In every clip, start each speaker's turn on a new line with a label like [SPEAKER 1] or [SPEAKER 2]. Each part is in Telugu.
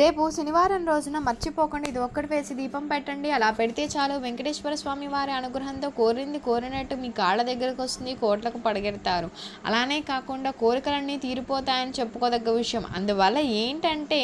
[SPEAKER 1] రేపు శనివారం రోజున మర్చిపోకుండా. ఇది ఒక్కటి వేసి దీపం పెట్టండి. అలా పెడితే చాలు. వెంకటేశ్వర స్వామి వారి అనుగ్రహంతో కోరింది కోరినట్టు మీ కాళ్ళ దగ్గరకు వస్తుంది. కోట్లకు పడగెడతారు. అలానే కాకుండా కోరికలన్నీ తీరిపోతాయని చెప్పుకోదగ్గ విషయం. అందువల్ల ఏంటంటే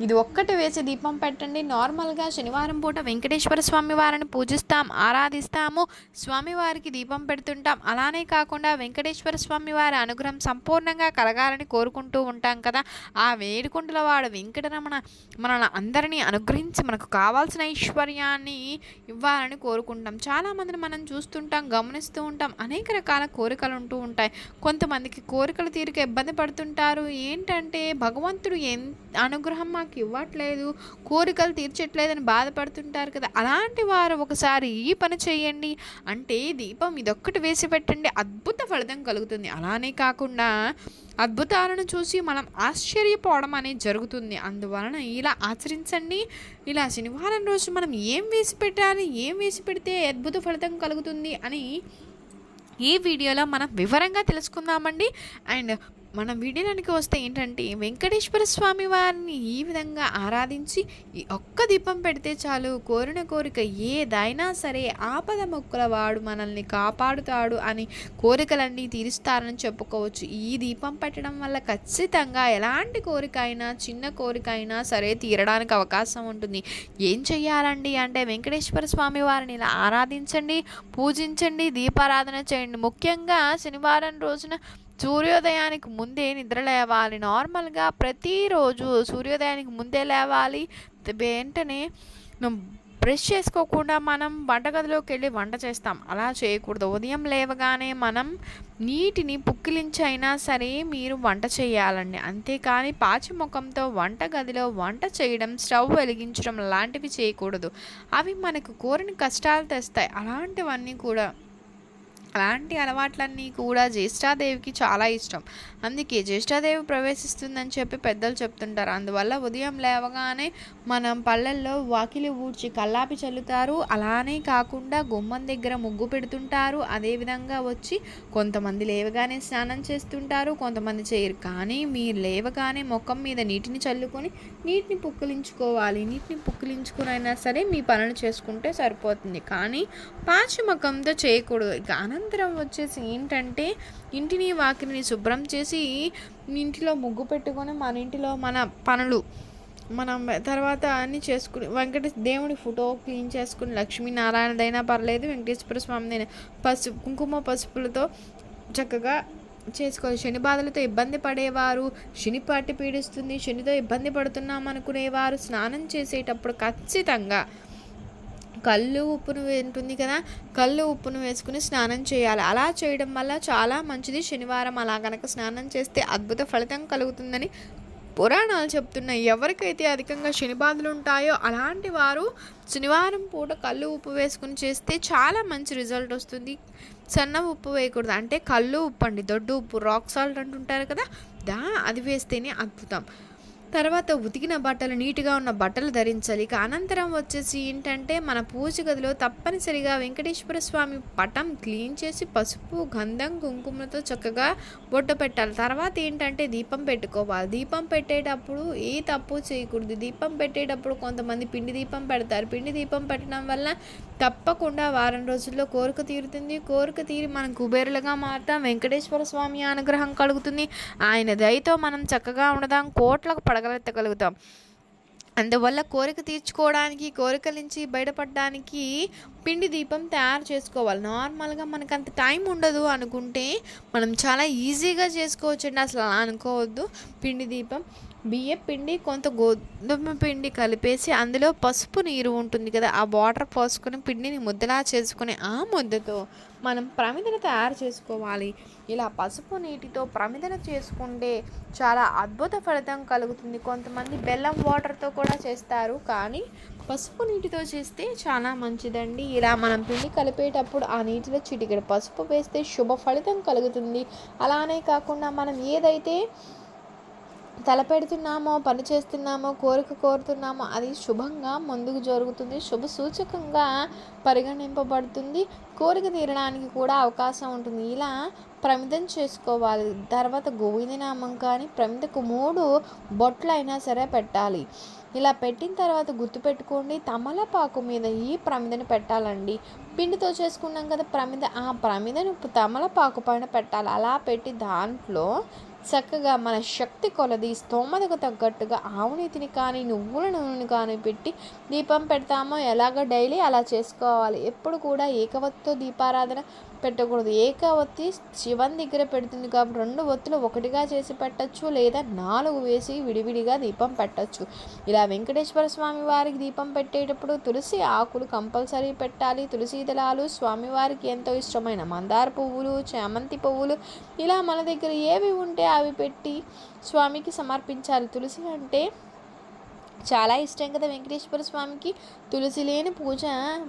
[SPEAKER 1] ఇది ఒక్కటి వేసి దీపం పెట్టండి. నార్మల్గా శనివారం పూట వెంకటేశ్వర స్వామి వారిని పూజిస్తాం ఆరాధిస్తాము స్వామివారికి దీపం పెడుతుంటాం. అలానే కాకుండా వెంకటేశ్వర స్వామి వారి అనుగ్రహం సంపూర్ణంగా కలగాలని కోరుకుంటూ ఉంటాం కదా. ఆ వేడుకుంటల వాడు వెంకటరమణ మనల్ని అందరినీ అనుగ్రహించి మనకు కావాల్సిన ఐశ్వర్యాన్ని ఇవ్వాలని కోరుకుంటాం. చాలామందిని మనం చూస్తుంటాం గమనిస్తూ ఉంటాం. అనేక రకాల కోరికలు ఉంటూ ఉంటాయి. కొంతమందికి కోరికలు తీరిక ఇబ్బంది పడుతుంటారు. ఏంటంటే భగవంతుడు ఎన్ అనుగ్రహం మాకు ఇవ్వట్లేదు కోరికలు తీర్చట్లేదని బాధపడుతుంటారు కదా. అలాంటి వారు ఒకసారి ఈ పని చేయండి అంటే దీపం ఇదొక్కటి వేసి పెట్టండి అద్భుత ఫలితం కలుగుతుంది. అలానే కాకుండా అద్భుతాలను చూసి మనం ఆశ్చర్యపోవడం అనేది జరుగుతుంది. అందువలన ఇలా ఆచరించండి. ఇలా శనివారం రోజు మనం ఏం వేసి పెట్టాలి ఏం వేసి పెడితే అద్భుత ఫలితం కలుగుతుంది అని ఈ వీడియోలో మనం వివరంగా తెలుసుకుందామండి. అండ్ మనం వీడియోలోనికి వస్తే ఏంటంటే వెంకటేశ్వర స్వామి వారిని ఈ విధంగా ఆరాధించి ఈ ఒక్క దీపం పెడితే చాలు కోరిన కోరిక ఏదైనా సరే ఆపద మొక్కల వాడు మనల్ని కాపాడుతాడు అని కోరికలన్నీ తీరుస్తారని చెప్పుకోవచ్చు. ఈ దీపం పెట్టడం వల్ల ఖచ్చితంగా ఎలాంటి కోరిక అయినా చిన్న కోరిక అయినా సరే తీరడానికి అవకాశం ఉంటుంది. ఏం చెయ్యాలండి అంటే వెంకటేశ్వర స్వామి వారిని ఇలా ఆరాధించండి పూజించండి దీపారాధన చేయండి. ముఖ్యంగా శనివారం రోజున సూర్యోదయానికి ముందే నిద్ర లేవాలి. నార్మల్గా ప్రతిరోజు సూర్యోదయానికి ముందే లేవాలి. వెంటనే బ్రష్ చేసుకోకుండా మనం వంటగదిలోకి వెళ్ళి వంట చేస్తాం. అలా చేయకూడదు. ఉదయం లేవగానే మనం నీటిని పుక్కిలించి అయినా సరే మీరు వంట చేయాలండి. అంతేకాని పాచి ముఖంతో వంటగదిలో వంట చేయడం స్టవ్ వెలిగించడం లాంటివి చేయకూడదు. అవి మనకు కోరిన కష్టాలు తెస్తాయి. అలాంటివన్నీ కూడా అలాంటి అలవాట్లన్నీ కూడా జ్యేష్ఠాదేవికి చాలా ఇష్టం. అందుకే జ్యేష్ఠాదేవి ప్రవేశిస్తుందని చెప్పి పెద్దలు చెప్తుంటారు. అందువల్ల ఉదయం లేవగానే మనం పళ్ళల్లో వాకిలి ఊడ్చి కల్లాపి చల్లుతారు. అలానే కాకుండా గుమ్మం దగ్గర ముగ్గు పెడుతుంటారు. అదేవిధంగా వచ్చి కొంతమంది లేవగానే స్నానం చేస్తుంటారు. కొంతమంది చేయరు. కానీ మీరు లేవగానే ముఖం మీద నీటిని చల్లుకొని నీటిని పుక్కిలించుకోవాలి. నీటిని పుక్కిలించుకునైనా సరే మీ పనులు చేసుకుంటే సరిపోతుంది. కానీ పాచి ముఖంతో చేయకూడదు. ఇక సాయంత్రం వచ్చేసి ఏంటంటే ఇంటిని వాకిని శుభ్రం చేసి ఇంటిలో ముగ్గు పెట్టుకొని మన ఇంటిలో మన పనులు మనం తర్వాత అన్నీ చేసుకుని వెంకటేశ్ దేవుని ఫోటో క్లీన్ చేసుకుని లక్ష్మీనారాయణదైనా పర్లేదు వెంకటేశ్వర స్వామిదైనా పసుపు కుంకుమ పసుపులతో చక్కగా చేసుకోవాలి. శని బాధలతో ఇబ్బంది పడేవారు శని పట్టి పీడిస్తుంది శనితో ఇబ్బంది పడుతున్నాం అనుకునేవారు స్నానం చేసేటప్పుడు ఖచ్చితంగా కళ్ళు ఉప్పును ఉంటుంది కదా కళ్ళు ఉప్పును వేసుకుని స్నానం చేయాలి. అలా చేయడం వల్ల చాలా మంచిది. శనివారం అలా కనుక స్నానం చేస్తే అద్భుత ఫలితం కలుగుతుందని పురాణాలు చెప్తున్నాయి. ఎవరికైతే అధికంగా శని బాధలు ఉంటాయో అలాంటి వారు శనివారం పూట కళ్ళు ఉప్పు వేసుకుని చేస్తే చాలా మంచి రిజల్ట్ వస్తుంది. సన్న ఉప్పు వేయకూడదు. అంటే కళ్ళు ఉప్పు అండి దొడ్డు ఉప్పు రాక్ సాల్ట్ అంటుంటారు కదా దా అది వేస్తేనే అద్భుతం. తర్వాత ఉతికిన బట్టలు నీట్గా ఉన్న బట్టలు ధరించాలి. ఇక అనంతరం వచ్చేసి ఏంటంటే మన పూజ గదిలో తప్పనిసరిగా వెంకటేశ్వర స్వామి పటం క్లీన్ చేసి పసుపు గంధం కుంకుమతో చక్కగా బొట్ట పెట్టాలి. తర్వాత ఏంటంటే దీపం పెట్టుకోవాలి. దీపం పెట్టేటప్పుడు ఏ తప్పు చేయకూడదు. దీపం పెట్టేటప్పుడు కొంతమంది పిండి దీపం పెడతారు. పిండి దీపం పెట్టడం వల్ల తప్పకుండా వారం రోజుల్లో కోరిక తీరుతుంది. కోరిక తీరి మనం కుబేరులుగా మారుతాం. వెంకటేశ్వర స్వామి అనుగ్రహం కలుగుతుంది. ఆయన దయతో మనం చక్కగా ఉండదాం. కోట్లకు పడగలెత్తగలుగుతాం. అందువల్ల కోరిక తీర్చుకోవడానికి కోరికల నుంచి బయటపడడానికి పిండి దీపం తయారు చేసుకోవాలి. నార్మల్గా మనకు అంత టైం ఉండదు అనుకుంటే మనం చాలా ఈజీగా చేసుకోవచ్చండి. అసలు అలా అనుకోవద్దు. పిండి దీపం బియ్యం పిండి కొంత గోధుమ పిండి కలిపేసి అందులో పసుపు నీరు ఉంటుంది కదా ఆ వాటర్ పోసుకొని పిండిని ముద్దలా చేసుకుని ఆ ముద్దతో మనం ప్రమిదన తయారు చేసుకోవాలి. ఇలా పసుపు నీటితో ప్రమిదన చేసుకుంటే చాలా అద్భుత ఫలితం కలుగుతుంది. కొంతమంది బెల్లం వాటర్తో కూడా చేస్తారు కానీ పసుపు నీటితో చేస్తే చాలా మంచిదండి. ఇలా మనం పిండి కలిపేటప్పుడు ఆ నీటిలో చిటికెడు పసుపు వేస్తే శుభ ఫలితం కలుగుతుంది. అలానే కాకుండా మనం ఏదైతే తలపెడుతున్నామో పని చేస్తున్నామో కోరిక కోరుతున్నామో అది శుభంగా ముందుకు జరుగుతుంది. శుభ సూచకంగా పరిగణింపబడుతుంది. కోరిక తీరడానికి కూడా అవకాశం ఉంటుంది. ఇలా ప్రమిదం చేసుకోవాలి. తర్వాత గోవిందనామం కానీ ప్రమిదకు మూడు బొట్లు అయినా సరే పెట్టాలి. ఇలా పెట్టిన తర్వాత గుర్తుపెట్టుకోండి తమలపాకు మీద ఈ ప్రమిదని పెట్టాలండి. పిండితో చేసుకున్నాం కదా ప్రమిద ఆ ప్రమిదను తమలపాకు పైన పెట్టాలి. అలా పెట్టి దాంట్లో చక్కగా మన శక్తి కొలది స్తోమతకు తగ్గట్టుగా ఆవునీతిని కానీ నువ్వుల నూనెను కానీ పెట్టి దీపం పెడతామో ఎలాగ డైలీ అలా చేసుకోవాలి. ఎప్పుడు కూడా ఏకవత్తో దీపారాధన పెట్టకూడదు. ఏకవత్తి శివన్ దగ్గర పెడుతుంది కాబట్టి రెండు ఒత్తులు ఒకటిగా చేసి పెట్టచ్చు లేదా నాలుగు వేసి విడివిడిగా దీపం పెట్టచ్చు. ఇలా వెంకటేశ్వర స్వామి వారికి దీపం పెట్టేటప్పుడు తులసి ఆకులు కంపల్సరీ పెట్టాలి. తులసి దళాలు స్వామివారికి ఎంతో ఇష్టమైన మందార పువ్వులు చామంతి పువ్వులు ఇలా మన దగ్గర ఏవి ఉంటే అవి పెట్టి స్వామికి సమర్పించాలి. తులసి అంటే చాలా ఇష్టం కదా వెంకటేశ్వర స్వామికి. తులసి లేని పూజ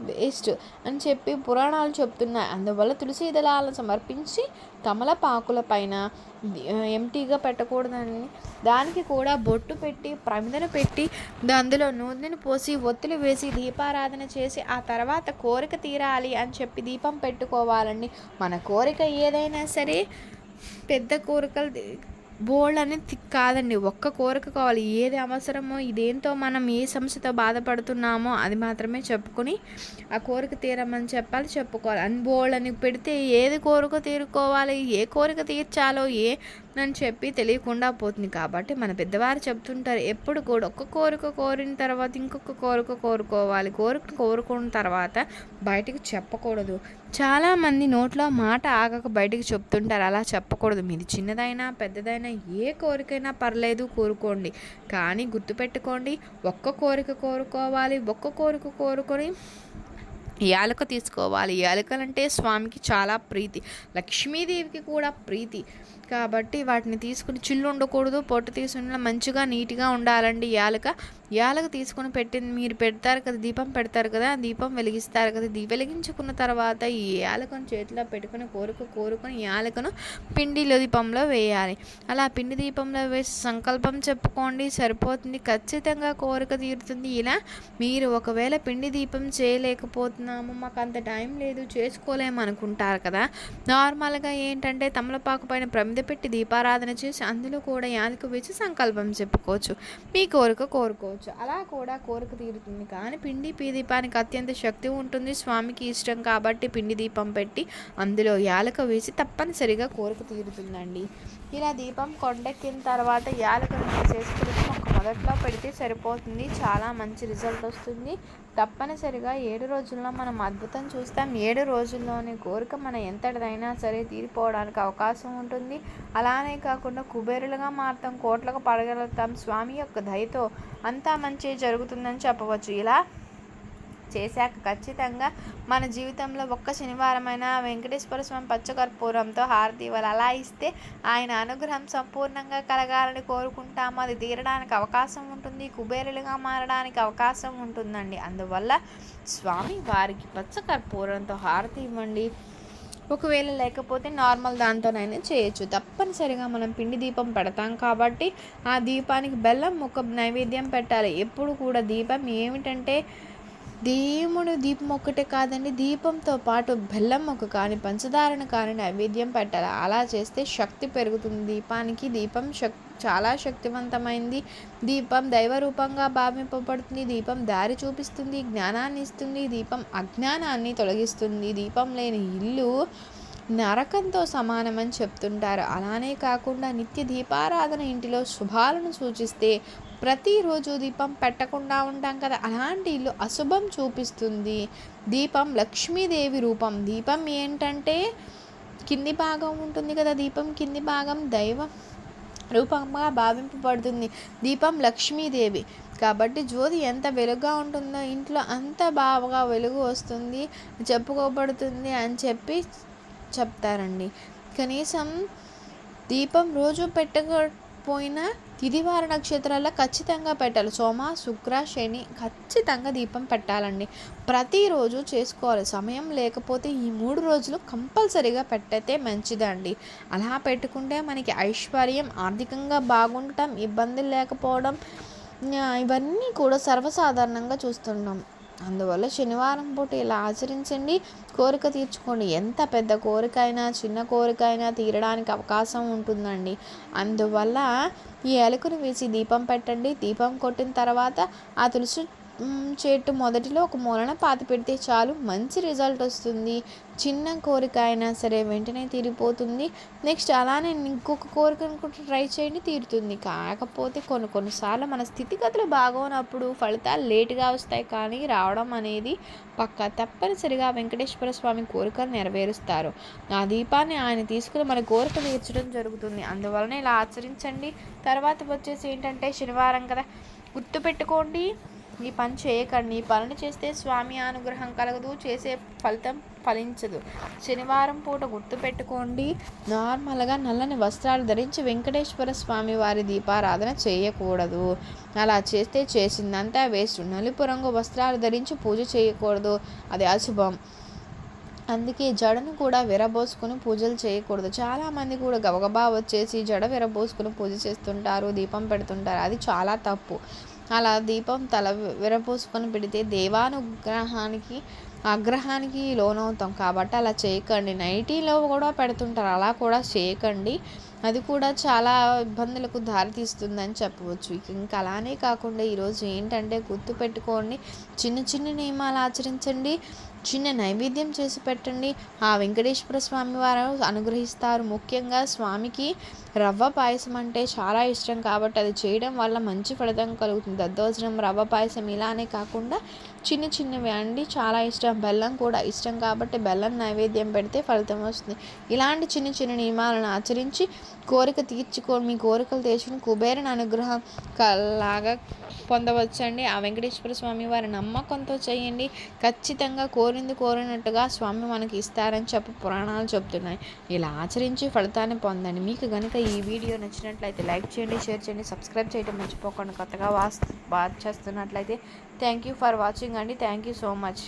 [SPEAKER 1] వేస్ట్ అని చెప్పి పురాణాలు చెప్తున్నాయి. అందువల్ల తులసి దళాలను సమర్పించి తమలపాకుల పైన ఎంటీగా పెట్టకూడదని. దానికి కూడా బొట్టు పెట్టి ప్రమిదన పెట్టి అందులో నూనెను పోసి ఒత్తులు వేసి దీపారాధన చేసి ఆ తర్వాత కోరిక తీరాలి అని చెప్పి దీపం పెట్టుకోవాలండి. మన కోరిక ఏదైనా సరే పెద్ద కోరికలు బోల్డ్ అనేది కాదండి. ఒక్క కోరిక కావాలి. ఏది అవసరమో ఇదేంతో మనం ఏ సమస్యతో బాధపడుతున్నామో అది మాత్రమే చెప్పుకొని ఆ కోరిక తీరమని చెప్పాలి చెప్పుకోవాలి. అని బోల్డ్ అని పెడితే ఏది కోరిక తీరుకోవాలి ఏ కోరిక తీర్చాలో ఏ అని చెప్పి తెలియకుండా పోతుంది. కాబట్టి మన పెద్దవారు చెప్తుంటారు ఎప్పుడు కూడా ఒక్క కోరిక కోరిన తర్వాత ఇంకొక కోరిక కోరుకోవాలి. కోరిక కోరుకున్న తర్వాత బయటికి చెప్పకూడదు. చాలామంది నోట్లో మాట ఆగక బయటకు చెప్తుంటారు అలా చెప్పకూడదు. మీది చిన్నదైనా పెద్దదైనా ఏ కోరికైనా పర్లేదు కోరుకోండి. కానీ గుర్తుపెట్టుకోండి ఒక్క కోరిక కోరుకోవాలి ఒక్క కోరిక కోరుకొని యాలక తీసుకోవాలి. యాలకలంటే స్వామికి చాలా ప్రీతి లక్ష్మీదేవికి కూడా ప్రీతి. కాబట్టి వాటిని తీసుకుని చిల్లు ఉండకూడదు పొట్టు తీసుకున్న మంచిగా నీట్గా ఉండాలండి యాలక. యాలక తీసుకుని పెట్టింది మీరు పెడతారు కదా దీపం పెడతారు కదా దీపం వెలిగిస్తారు కదా దీ వెలిగించుకున్న తర్వాత ఈ యాలకను చేతిలో పెట్టుకుని కోరుకు కోరుకుని యాలకను పిండి దీపంలో వేయాలి. అలా పిండి దీపంలో వేసి సంకల్పం చెప్పుకోండి సరిపోతుంది ఖచ్చితంగా కోరిక తీరుతుంది. ఇలా మీరు ఒకవేళ పిండి దీపం చేయలేకపోతున్నాము మాకు అంత టైం లేదు చేసుకోలేము అనుకుంటారు కదా. నార్మల్గా ఏంటంటే తమలపాకు పైన ప్రమిద పెట్టి దీపారాధన చేసి అందులో కూడా యాలకు వేసి సంకల్పం చెప్పుకోవచ్చు. మీ కోరిక కోరుకోవచ్చు. చేసుకోవచ్చు అలా కూడా కోరిక తీరుతుంది. కానీ పిండి పీ దీపానికి అత్యంత శక్తి ఉంటుంది. స్వామికి ఇష్టం కాబట్టి పిండి దీపం పెట్టి అందులో యాలక వేసి తప్పనిసరిగా కోరిక తీరుతుందండి. ఇలా దీపం కొండెక్కిన తర్వాత యాలకను తీసేసుకుని ఒక మొదట్లో పెడితే సరిపోతుంది. చాలా మంచి రిజల్ట్ వస్తుంది. తప్పనిసరిగా ఏడు రోజుల్లో మనం అద్భుతం చూస్తాం. ఏడు రోజుల్లోనే కోరిక మన ఎంతటిదైనా సరే తీరిపోవడానికి అవకాశం ఉంటుంది. అలానే కాకుండా కుబేరులుగా మారుతాం కోట్లకు పడగలుగుతాం. స్వామి యొక్క దయతో అంతా మంచి జరుగుతుందని చెప్పవచ్చు. ఇలా చేశాక ఖచ్చితంగా మన జీవితంలో ఒక్క శనివారమైన వెంకటేశ్వర స్వామి పచ్చకర్పూరంతో హారతి ఇవ్వాలి. అలా ఇస్తే ఆయన అనుగ్రహం సంపూర్ణంగా కలగాలని కోరుకుంటాము. అది తీరడానికి అవకాశం ఉంటుంది. కుబేరులుగా మారడానికి అవకాశం ఉంటుందండి. అందువల్ల స్వామి వారికి పచ్చకర్పూరంతో హారతి ఇవ్వండి. ఒకవేళ లేకపోతే నార్మల్ దాంతోనైనా చేయొచ్చు. తప్పనిసరిగా మనం పిండి దీపం పెడతాం కాబట్టి ఆ దీపానికి బెల్లం ముక్క నైవేద్యం పెట్టాలి. ఎప్పుడు కూడా దీపం ఏమిటంటే దేవుడు దీపం ఒక్కటే కాదండి దీపంతో పాటు బెల్లం ఒక కానీ పంచదారను కానీ నైవేద్యం పెట్టాలి? అలా చేస్తే శక్తి పెరుగుతుంది. దీపానికి దీపం శక్ చాలా శక్తివంతమైంది. దీపం దైవరూపంగా భావింపబడుతుంది. దీపం దారి చూపిస్తుంది జ్ఞానాన్ని ఇస్తుంది. దీపం అజ్ఞానాన్ని తొలగిస్తుంది. దీపం లేని ఇల్లు నరకంతో సమానమని చెప్తుంటారు. అలానే కాకుండా నిత్య దీపారాధన ఇంటిలో శుభాలను సూచిస్తే ప్రతిరోజు దీపం పెట్టకుండా ఉంటాం కదా. అలాంటి ఇల్లు అశుభం చూపిస్తుంది. దీపం లక్ష్మీదేవి రూపం. దీపం ఏంటంటే కింది భాగం ఉంటుంది కదా. దీపం కింది భాగం దైవం రూపంగా భావింపబడుతుంది. దీపం లక్ష్మీదేవి. కాబట్టి జ్యోతి ఎంత వెలుగుగా ఉంటుందో ఇంట్లో అంత బాగా వెలుగు వస్తుంది చెప్పుకోబడుతుంది అని చెప్పి చెప్తారండి. కనీసం దీపం రోజు పెట్టకపోయినా తిదివార నక్షత్రాల్లో ఖచ్చితంగా పెట్టాలి. సోమ శుక్ర శని ఖచ్చితంగా దీపం పెట్టాలండి. ప్రతిరోజు చేసుకోవాలి. సమయం లేకపోతే ఈ మూడు రోజులు కంపల్సరీగా పెట్టతే మంచిదండి. అలా పెట్టుకుంటే మనకి ఐశ్వర్యం ఆర్థికంగా బాగుండటం ఇబ్బందులు లేకపోవడం ఇవన్నీ కూడా సర్వసాధారణంగా చూస్తున్నాం అందువల్ల శనివారం పూట ఇలా ఆచరించండి. కోరిక తీర్చుకోండి. ఎంత పెద్ద కోరిక అయినా చిన్న కోరిక అయినా తీరడానికి అవకాశం ఉంటుందండి. అందువల్ల ఈ ఎలుకను వేసి దీపం పెట్టండి. దీపం కొట్టిన తర్వాత ఆ తులసి చెట్టు మొదటిలో ఒక మూలన పాతి పెడితే చాలు మంచి రిజల్ట్ వస్తుంది. చిన్న కోరిక అయినా సరే వెంటనే తీరిపోతుంది. నెక్స్ట్ అలానే ఇంకొక కోరికను కూడా ట్రై చేయండి తీరుతుంది. కాకపోతే కొన్ని కొన్నిసార్లు మన స్థితిగతులు బాగోనప్పుడు ఫలితాలు లేటుగా వస్తాయి కానీ రావడం అనేది పక్క తప్పనిసరిగా వెంకటేశ్వర స్వామి కోరికలు నెరవేరుస్తారు. ఆ దీపాన్ని ఆయన తీసుకుని మన కోరిక తీర్చడం జరుగుతుంది. అందువలన ఇలా ఆచరించండి. తర్వాత వచ్చేసి ఏంటంటే శనివారం కదా. గుర్తుపెట్టుకోండి. నీ పని చేయకండి. నీ పనులు చేస్తే స్వామి అనుగ్రహం కలగదు. చేసే ఫలితం ఫలించదు. శనివారం పూట గుర్తుపెట్టుకోండి. నార్మల్గా నల్లని వస్త్రాలు ధరించి వెంకటేశ్వర స్వామి వారి దీపారాధన చేయకూడదు. అలా చేస్తే చేసిందంతా వేస్ట్. నలుపు రంగు వస్త్రాలు ధరించి పూజ చేయకూడదు. అది అశుభం. అందుకే జడను కూడా విరబోసుకుని పూజలు చేయకూడదు. చాలామంది కూడా గబగబా వచ్చేసి జడ విరబోసుకుని పూజ చేస్తుంటారు దీపం పెడుతుంటారు. అది చాలా తప్పు. అలా దీపం తల విరపోసుకొని పెడితే దేవానుగ్రహానికి ఆగ్రహానికి లోనవుతాం. కాబట్టి అలా చేయకండి. నైటీలో కూడా పెడుతుంటారు. అలా కూడా చేయకండి. అది కూడా చాలా ఇబ్బందులకు దారితీస్తుందని చెప్పవచ్చు. ఇంకా అలానే కాకుండా ఈరోజు ఏంటంటే గుర్తు పెట్టుకోండి చిన్న చిన్న నియమాలు ఆచరించండి. చిన్న నైవేద్యం చేసి పెట్టండి. ఆ వెంకటేశ్వర స్వామి వారు అనుగ్రహిస్తారు. ముఖ్యంగా స్వామికి రవ్వ పాయసం అంటే చాలా ఇష్టం కాబట్టి అది చేయడం వల్ల మంచి ఫలితం కలుగుతుంది. దద్దోజనం రవ్వ పాయసం ఇలానే కాకుండా చిన్న చిన్నవి అండి. చాలా ఇష్టం. బెల్లం కూడా ఇష్టం కాబట్టి బెల్లం నైవేద్యం పెడితే ఫలితం వస్తుంది. ఇలాంటి చిన్న చిన్న నియమాలను ఆచరించి కోరిక తీర్చుకో మీ కోరికలు తీర్చుకుని కుబేరుని అనుగ్రహం లాగా పొందవచ్చండి. ఆ వెంకటేశ్వర స్వామి వారి నమ్మకంతో చేయండి. ఖచ్చితంగా కోరింది కోరినట్టుగా స్వామి మనకి ఇస్తారని చెప్పి పురాణాలు చెప్తున్నాయి. ఇలా ఆచరించి ఫలితాన్ని పొందండి. మీకు కనుక ఈ వీడియో నచ్చినట్లయితే లైక్ చేయండి షేర్ చేయండి సబ్స్క్రైబ్ చేయడం మర్చిపోకుండా కొత్తగా వాచ్ వాచ్ చేస్తున్నట్లయితే థ్యాంక్ యూ ఫర్ వాచింగ్ అండి. Thank you so much.